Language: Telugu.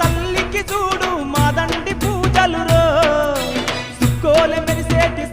తల్లికి చూడు మాదండి పూజలు రో సుక్కోలు మెరిసేటి